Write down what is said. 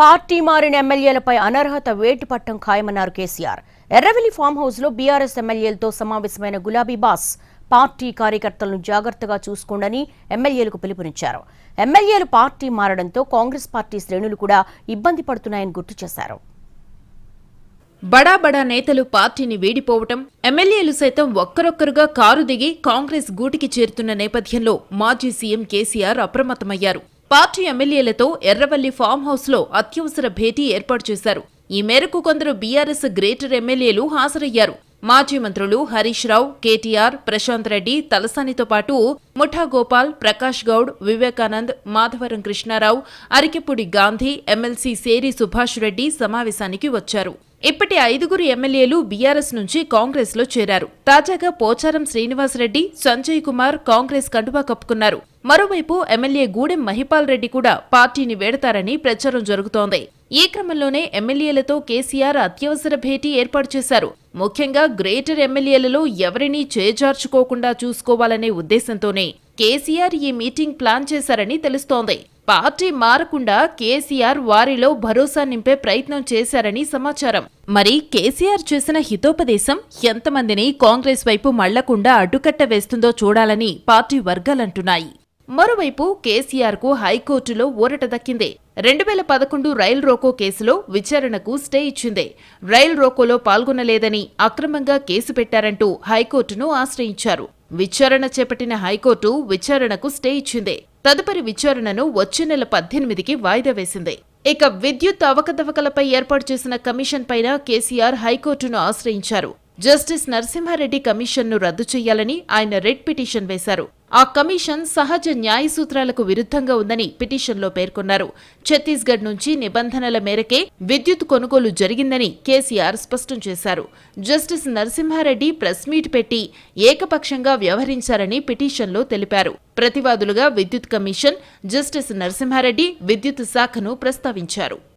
Party మారిన ఎమ్మెల్యేలపై అనర్హత వేటు పట్టం ఖాయమన్నారు కేసీఆర్. ఎర్రవెల్లి ఫామ్ హౌస్లో బీఆర్ఎస్ ఎమ్మెల్యేలతో సమావేశమైన గులాబీ బాస్ పార్టీ కార్యకర్తలను జాగ్రత్తగా చూసుకోండని ఎమ్మెల్యేలకు పిలుపునిచ్చారు. ఎమ్మెల్యేలు పార్టీ మారడంతో కాంగ్రెస్ పార్టీ శ్రేణులు కూడా ఇబ్బంది పడుతున్నాయని గుర్తు చేశారు. బడా బడా నేతలు పార్టీని వీడిపోవటం ఎమ్మెల్యేలు సైతం ఒక్కరొక్కరుగా కారు దిగి కాంగ్రెస్ గూటికి చేరుతున్న నేపథ్యంలో మాజీ సీఎం కేసీఆర్ అప్రమత్తమయ్యారు. పార్టీ ఎమ్మెల్యేలతో ఎర్రవల్లి ఫామ్ హౌస్లో అత్యవసర భేటీ ఏర్పాటు చేశారు. ఈ మేరకు కొందరు బీఆర్ఎస్ గ్రేటర్ ఎమ్మెల్యేలు హాజరయ్యారు. మాజీ మంత్రులు హరీష్ రావు కేటీఆర్ ప్రశాంత్ రెడ్డి తలసానితో పాటు ముఠా గోపాల్ ప్రకాష్ గౌడ్ వివేకానంద్ మాధవరం కృష్ణారావు అరికెపూడి గాంధీ ఎమ్మెల్సీ సేరి సుభాష్ రెడ్డి సమావేశానికి వచ్చారు. ఇప్పటి ఐదుగురు ఎమ్మెల్యేలు బీఆర్ఎస్ నుంచి కాంగ్రెస్లో చేరారు. తాజాగా పోచారం శ్రీనివాసరెడ్డి సంజయ్ కుమార్ కాంగ్రెస్ కండువా కప్పుకున్నారు. మరోవైపు ఎమ్మెల్యే గూడెం మహిపాల్ రెడ్డి కూడా పార్టీని వేడతారని ప్రచారం జరుగుతోంది. ఈ క్రమంలోనే ఎమ్మెల్యేలతో కేసీఆర్ అత్యవసర భేటీ ఏర్పాటు చేశారు. ముఖ్యంగా గ్రేటర్ ఎమ్మెల్యేలలో ఎవరినీ చేజార్చుకోకుండా చూసుకోవాలనే ఉద్దేశంతోనే కేసీఆర్ ఈ మీటింగ్ ప్లాన్ చేశారని తెలుస్తోంది. పార్టీ మారకుండా కేసీఆర్ వారిలో భరోసా నింపే ప్రయత్నం చేశారని సమాచారం. మరి కేసీఆర్ చేసిన హితోపదేశం ఎంతమందిని కాంగ్రెస్ వైపు మళ్ళకుండా అడ్డుకట్ట వేస్తుందో చూడాలని పార్టీ వర్గాలంటున్నాయి. మరోవైపు కేసీఆర్కు హైకోర్టులో ఊరట దక్కింది. రెండు వేల పదకొండు రైల్ రోకో కేసులో విచారణకు స్టే ఇచ్చింది. రైల్ రోకోలో పాల్గొనలేదని అక్రమంగా కేసు పెట్టారంటూ హైకోర్టును ఆశ్రయించారు. విచారణ చేపట్టిన హైకోర్టు విచారణకు స్టే ఇచ్చింది. తదుపరి విచారణను వచ్చే నెల పద్దెనిమిదికి వాయిదా వేసింది. ఇక విద్యుత్ అవకతవకలపై ఏర్పాటు చేసిన కమిషన్ పైన కేసీఆర్ హైకోర్టును ఆశ్రయించారు. జస్టిస్ నరసింహారెడ్డి కమిషన్ను రద్దు చేయాలని ఆయన రెడ్ పిటిషన్ వేశారు. ఆ కమిషన్ సహజ న్యాయ సూత్రాలకు విరుద్ధంగా ఉందని పిటిషన్లో పేర్కొన్నారు. ఛత్తీస్గఢ్ నుంచి నిబంధనల మేరకే విద్యుత్ కొనుగోలు జరిగిందని కేసీఆర్ స్పష్టం చేశారు. జస్టిస్ నరసింహారెడ్డి ప్రెస్ మీట్ పెట్టి ఏకపక్షంగా వ్యవహరించారని పిటిషన్లో తెలిపారు. ప్రతివాదులుగా విద్యుత్ కమిషన్ జస్టిస్ నరసింహారెడ్డి విద్యుత్ శాఖను ప్రస్తావించారు.